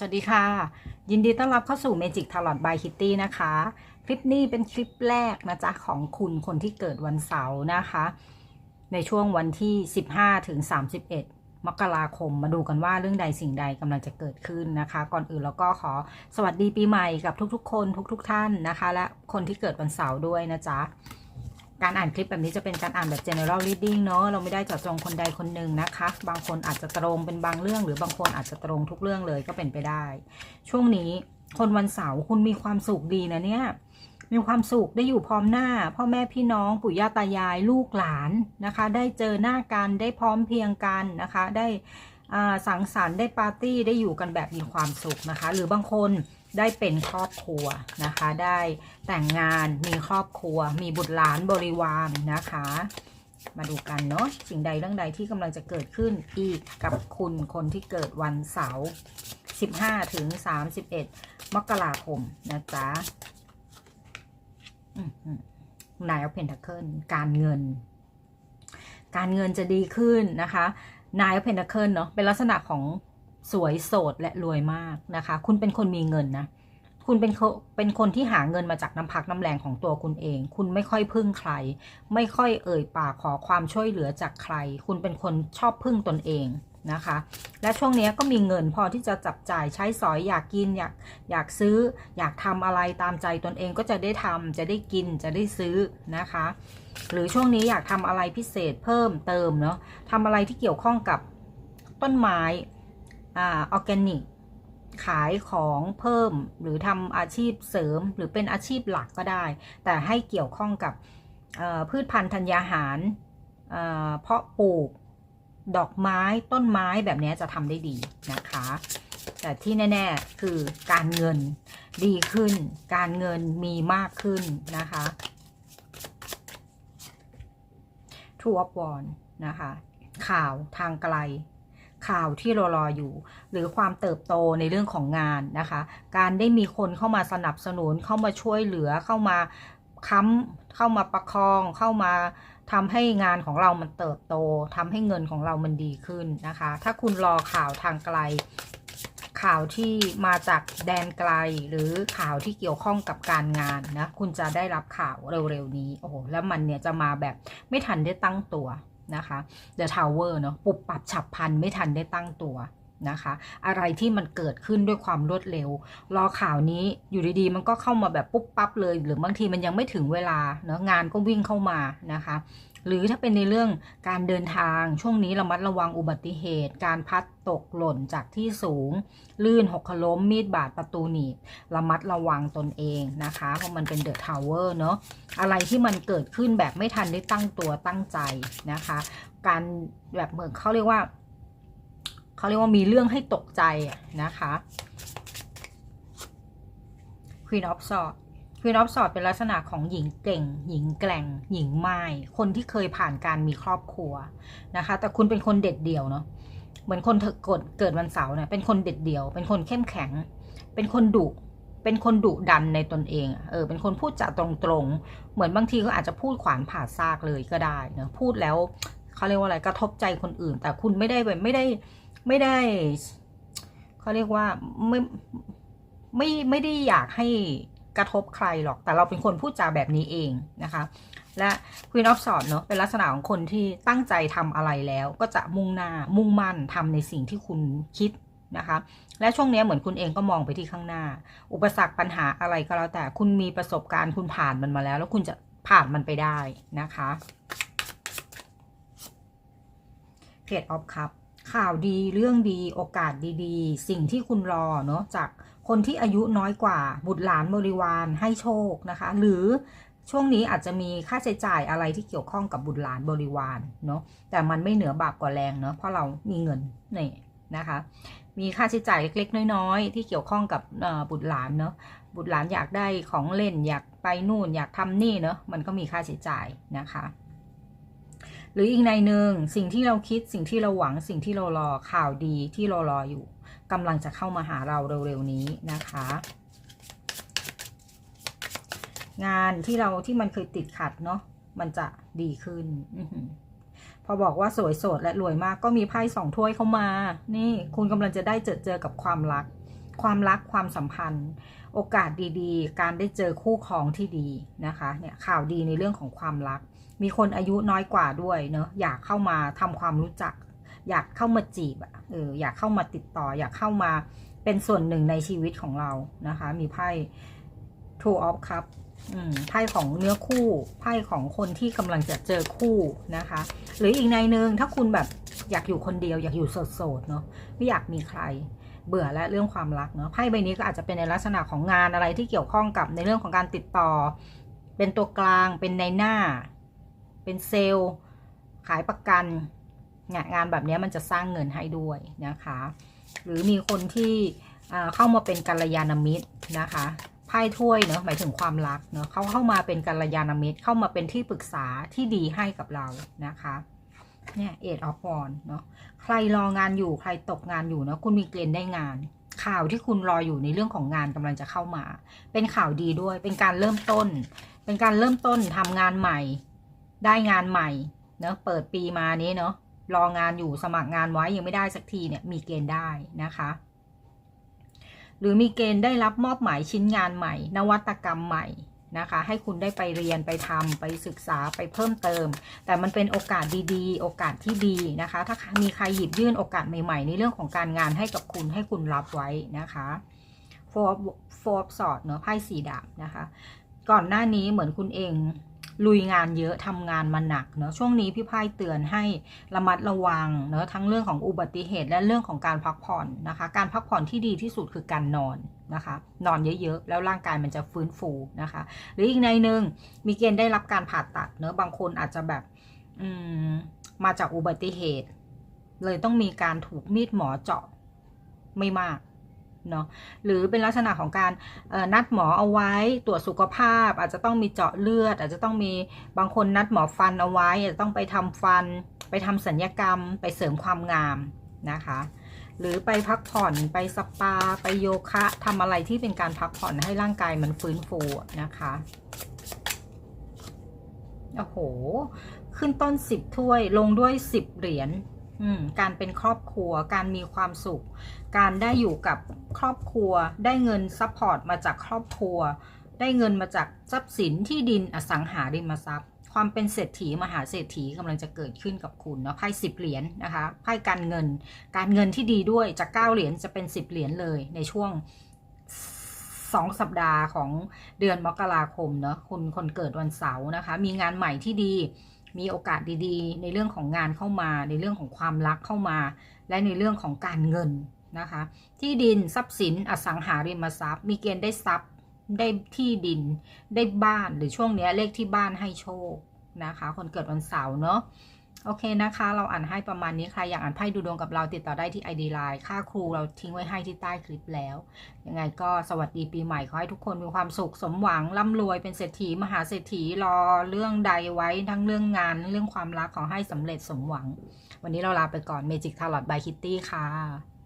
สวัสดีค่ะ ยินดีต้อนรับเข้าสู่ Magic Tarot by Kitty นะคะ คลิปนี้เป็นคลิปแรกนะจ๊ะ ของคุณคนที่เกิดวันเสาร์นะคะ ในช่วงวันที่ 15 ถึง 31 มกราคมมาดูกันว่าเรื่องใดสิ่งใดกำลังจะเกิดขึ้นนะคะ ก่อนอื่นเราก็ขอสวัสดีปีใหม่กับทุกๆ คนทุกๆท่านนะคะ และคนที่เกิดวันเสาร์ด้วยนะจ๊ะ การอ่านคลิปแบบนี้จะเป็นการอ่านแบบ general reading เนอะเราไม่ได้เจาะจงคนใดคนหนึ่งนะคะ บางคนอาจจะตรงเป็นบางเรื่อง หรือบางคนอาจจะตรงทุกเรื่องเลยก็เป็นไปได้ ช่วงนี้คนวันเสาร์คุณมีความสุขดีนะเนี่ย มีความสุขได้อยู่พร้อมหน้า พ่อแม่พี่น้องปู่ย่าตายายลูกหลานนะคะ ได้เจอหน้ากันได้พร้อมเพียงกันนะคะ ได้ สังสรรค์ได้ปาร์ตี้ได้อยู่กันแบบมีความสุขนะคะ หรือบางคนได้เป็นครอบครัวนะคะ ได้แต่งงานมีครอบครัว มีบุตรหลานบริวารนะคะ มาดูกันเนาะสิ่งใดเรื่องใดที่กำลังจะเกิดขึ้นอีกกับคุณคนที่เกิดวันเสาร์ 15 ถึง 31 มกราคมนะจ๊ะนายเอาเพนทัคเคิลการเงิน การเงินจะดีขึ้นนะคะ นายเอเพนทัคเคิลเนาะเป็นลักษณะของสวยโสดและรวยมากนะคะ คุณเป็นคนมีเงินนะ คุณเป็นเป็นคนที่หาเงินมาจากน้ำพักน้ำแรงของตัวคุณเอง คุณไม่ค่อยพึ่งใคร ไม่ค่อยเอ่ยปากขอความช่วยเหลือจากใคร คุณเป็นคนชอบพึ่งตนเอง นะคะ และช่วงนี้ก็มีเงินพอที่จะจับจ่ายใช้สอยอยากกินอยากอยากซื้อ อยากทำอะไรตามใจตนเองก็จะได้ทำจะได้กินจะได้ซื้อนะคะ หรือช่วงนี้อยากทำอะไรพิเศษเพิ่มเติมเนาะทำอะไรที่เกี่ยวข้องกับต้นไม้อ่าออร์แกนิกขายของเพิ่มหรือทำอาชีพเสริมหรือเป็นอาชีพหลักก็ได้ แต่ให้เกี่ยวข้องกับพืชพันธุ์ธัญญาหารเพาะปลูก ดอกไม้ต้นไม้แบบนี้จะทำได้ดีนะคะ แต่ที่แน่ ๆ คือการเงินดีขึ้น การเงินมีมากขึ้นนะคะ Two of w a n นะคะ ข่าวทางไกล ข่าวที่รอรออยู่ หรือความเติบโตในเรื่องของงานนะคะ การได้มีคนเข้ามาสนับสนุนเข้ามาช่วยเหลือเข้ามาค้ำ เข้ามาประคองเข้ามาทำให้งานของเรามันเติบโตทำให้เงินของเรามันดีขึ้นนะคะ ถ้าคุณรอข่าวทางไกล ข่าวที่มาจากแดนไกลหรือข่าวที่เกี่ยวข้องกับการงานนะ คุณจะได้รับข่าวเร็วๆนี้ โอ้โห แล้วมันเนี่ยจะมาแบบไม่ทันได้ตั้งตัวนะคะ The Tower เนาะปุบปับฉับพันไม่ทันได้ตั้งตัว นะคะ อะไรที่มันเกิดขึ้นด้วยความรวดเร็ว รอข่าวนี้อยู่ดีๆ มันก็เข้ามาแบบปุ๊บปั๊บเลย หรือบางทีมันยังไม่ถึงเวลาเนาะงานก็วิ่งเข้ามานะคะ หรือถ้าเป็นในเรื่องการเดินทางช่วงนี้ระมัดระวังอุบัติเหตุ การพัดตกหล่นจากที่สูง ลื่นหกล้มมีดบาดประตูหนีบระมัดระวังตนเองนะคะ เพราะมันเป็นเดอะทาวเวอร์เนาะอะไรที่มันเกิดขึ้นแบบไม่ทันได้ตั้งตัวตั้งใจนะคะ การแบบเหมือนเขาเรียกว่า เขาเรียกว่ามีเรื่องให้ตกใจนะคะ Queen of Swords Queen of Swords เป็นลักษณะของหญิงเก่ง หญิงแกร่ง หญิงไม้คนที่เคยผ่านการมีครอบครัวนะคะ แต่คุณเป็นคนเด็ดเดี่ยวเนาะเหมือนคนเธอกดเกิดวันเสาร์เนี่ยเป็นคนเด็ดเดี่ยว เป็นคนเข้มแข็ง เป็นคนดุเป็นคนดุดันในตนเอง เออ เป็นคนพูดจาตรงๆ เหมือนบางทีก็อาจจะพูดขวานผ่าซากเลยก็ได้เนะพูดแล้วเขาเรียกว่าอะไร กระทบใจคนอื่น แต่คุณไม่ได้แบบไม่ได้ ไม่ได้เขาเรียกว่าไม่ไม่ไม่ได้อยากให้กระทบใครหรอก แต่เราเป็นคนพูดจาแบบนี้เองนะคะ และ Queen of Swords เนาะเป็นลักษณะของคนที่ตั้งใจทำอะไรแล้ว ก็จะมุ่งหน้ามุ่งมั่นทำในสิ่งที่คุณคิดนะคะ และช่วงนี้เหมือนคุณเองก็มองไปที่ข้างหน้า อุปสรรคปัญหาอะไรก็แล้วแต่คุณมีประสบการณ์คุณผ่านมันมาแล้ว แล้วคุณจะผ่านมันไปได้นะคะเพจออฟคัพ ข่าวดีเรื่องดีโอกาสดีๆ สิ่งที่คุณรอเนาะจากคนที่อายุน้อยกว่า บุตรหลานบริวารให้โชคนะคะ หรือช่วงนี้อาจจะมีค่าใช้จ่ายอะไรที่เกี่ยวข้องกับบุตรหลานบริวารเนาะแต่มันไม่เหนือบาปกว่าแรงเนาะเพราะเรามีเงินนี่นะคะ มีค่าใช้จ่ายเล็กๆ น้อยๆ ที่เกี่ยวข้องกับบุตรหลานเนาะบุตรหลานอยากได้ของเล่นอยากไปนู่นอยากทำนี่เนาะมันก็มีค่าใช้จ่ายนะคะ หรืออีกในหนึ่งสิ่งที่เราคิดสิ่งที่เราหวังสิ่งที่เรารอข่าวดีที่เรารออยู่กำลังจะเข้ามาหาเราเร็วๆนี้นะคะ งานที่เราที่มันเคยติดขัดเนาะมันจะดีขึ้นพอบอกว่าสวยโสดและรวยมากก็มีไพ่สองถ้วยเข้ามา นี่คุณกำลังจะได้เจอเจอกับความรัก ความรักความสัมพันธ์ โอกาสดีๆ การได้เจอคู่ครองที่ดีนะคะ เนี่ยข่าวดีในเรื่องของความรัก มีคนอายุน้อยกว่าด้วยเนอะอยากเข้ามาทำความรู้จัก อยากเข้ามาจีบอะเอออยากเข้ามาติดต่อ อยากเข้ามาเป็นส่วนหนึ่งในชีวิตของเรานะคะ มีไพ่ Two of Cup อืมไพ่ของเนื้อคู่ไพ่ของคนที่กำลังจะเจอคู่นะคะ หรืออีกในหนึ่งถ้าคุณแบบอยากอยู่คนเดียว อยากอยู่โสดๆเนาะไม่อยากมีใครเบื่อและเรื่องความรักเนาะไพ่ใบนี้ก็อาจจะเป็นในลักษณะของงานอะไรที่เกี่ยวข้องกับในเรื่องของการติดต่อ เป็นตัวกลางเป็นในหน้า เป็นเซลล์ ขายประกันเนี่ยงานแบบนี้มันจะสร้างเงินให้ด้วยนะคะ หรือมีคนที่เข้ามาเป็นกัลยาณมิตรนะคะไพ่ถ้วยเนาะหมายถึงความรักเนาะเขาเข้ามาเป็นกัลยาณมิตรเข้ามาเป็นที่ปรึกษาที่ดีให้กับเรานะคะเนี่ยเอ็ดออฟวอนเนาะใครรองานอยู่ใครตกงานอยู่เนาะคุณมีเกณฑ์ได้งาน ข่าวที่คุณรออยู่ในเรื่องของงานกำลังจะเข้ามา เป็นข่าวดีด้วย เป็นการเริ่มต้น เป็นการเริ่มต้นทำงานใหม่ ได้งานใหม่เนาะเปิดปีมานี้เนาะรองานอยู่สมัครงานไว้ยังไม่ได้สักทีเนี่ยมีเกณฑ์ได้นะคะ หรือมีเกณฑ์ได้รับมอบหมายชิ้นงานใหม่ นวัตกรรมใหม่นะคะ ให้คุณได้ไปเรียนไปทำไปศึกษาไปเพิ่มเติม แต่มันเป็นโอกาสดีๆ โอกาสที่ดีนะคะ ถ้ามีใครหยิบยื่นโอกาสใหม่ๆ ในเรื่องของการงานให้กับคุณให้คุณรับไว้นะคะ four four of swords เนอะไพ่สีดาบนะคะ ก่อนหน้านี้เหมือนคุณเอง ลุยงานเยอะทำงานมาหนักเนอะช่วงนี้พี่ไพ่เตือนให้ระมัดระวังเนอะทั้งเรื่องของอุบัติเหตุและเรื่องของการพักผ่อนนะคะ การพักผ่อนที่ดีที่สุดคือการนอนนะคะนอนเยอะๆ แล้วร่างกายมันจะฟื้นฟูนะคะ หรืออีกในหนึ่งมีเกณฑ์ได้รับการผ่าตัดเนอะบางคนอาจจะแบบมมาจากอุบัติเหตุ เลยต้องมีการถูกมีดหมอเจาะไม่มาก เนาะหรือเป็นลักษณะของการนัดหมอเอาไว้ตรวจสุขภาพ อาจจะต้องมีเจาะเลือด อาจจะต้องมีบางคนนัดหมอฟันเอาไว้อาจจะต้องไปทำฟัน ไปทำสัญญกรรม ไปเสริมความงามนะคะ หรือไปพักผ่อนไปสปา ไปโยคะทำอะไรที่เป็นการพักผ่อนให้ร่างกายมันฟื้นฟูนะคะโอ้โห ขึ้นต้นสิบถ้วยลงด้วยสิบเหรียญ การเป็นครอบครัว การมีความสุข การได้อยู่กับครอบครัว ได้เงินซัพพอร์ตมาจากครอบครัว ได้เงินมาจากทรัพย์สินที่ดินอสังหาริมทรัพย์ ความเป็นเศรษฐีมหาเศรษฐีกำลังจะเกิดขึ้นกับคุณเนาะไพ่สิบเหรียญนะคะไพ่การเงิน การเงินที่ดีด้วยจากเก้าเหรียญจะเป็นสิบเหรียญเลยในช่วงสองสัปดาห์ของเดือนมกราคมเนาะคุณคนเกิดวันเสาร์นะคะ มีงานใหม่ที่ดี มีโอกาสดีๆ ในเรื่องของงานเข้ามา ในเรื่องของความรักเข้ามา และในเรื่องของการเงินนะคะ ที่ดินทรัพย์สินอสังหาริมทรัพย์ มีเกณฑ์ได้ทรัพย์ได้ที่ดินได้บ้านหรือช่วงนี้เลขที่บ้านให้โชคนะคะ คนเกิดวันเสาร์เนาะ โอเคนะคะ เราอ่านให้ประมาณนี้ใครอยากอ่านไพ่ดูดวงกับเราติดต่อได้ที่ ID Line ค่าครูเราทิ้งไว้ให้ที่ใต้คลิปแล้ว ยังไงก็สวัสดีปีใหม่ ขอให้ทุกคนมีความสุขสมหวังร่ำรวยเป็นเศรษฐีมหาเศรษฐีรอเรื่องใดไว้ทั้งเรื่องงานเรื่องความรักขอให้สำเร็จสมหวัง วันนี้เราลาไปก่อนเมจิกทาร์ลอตบายคิตตี้ค่ะ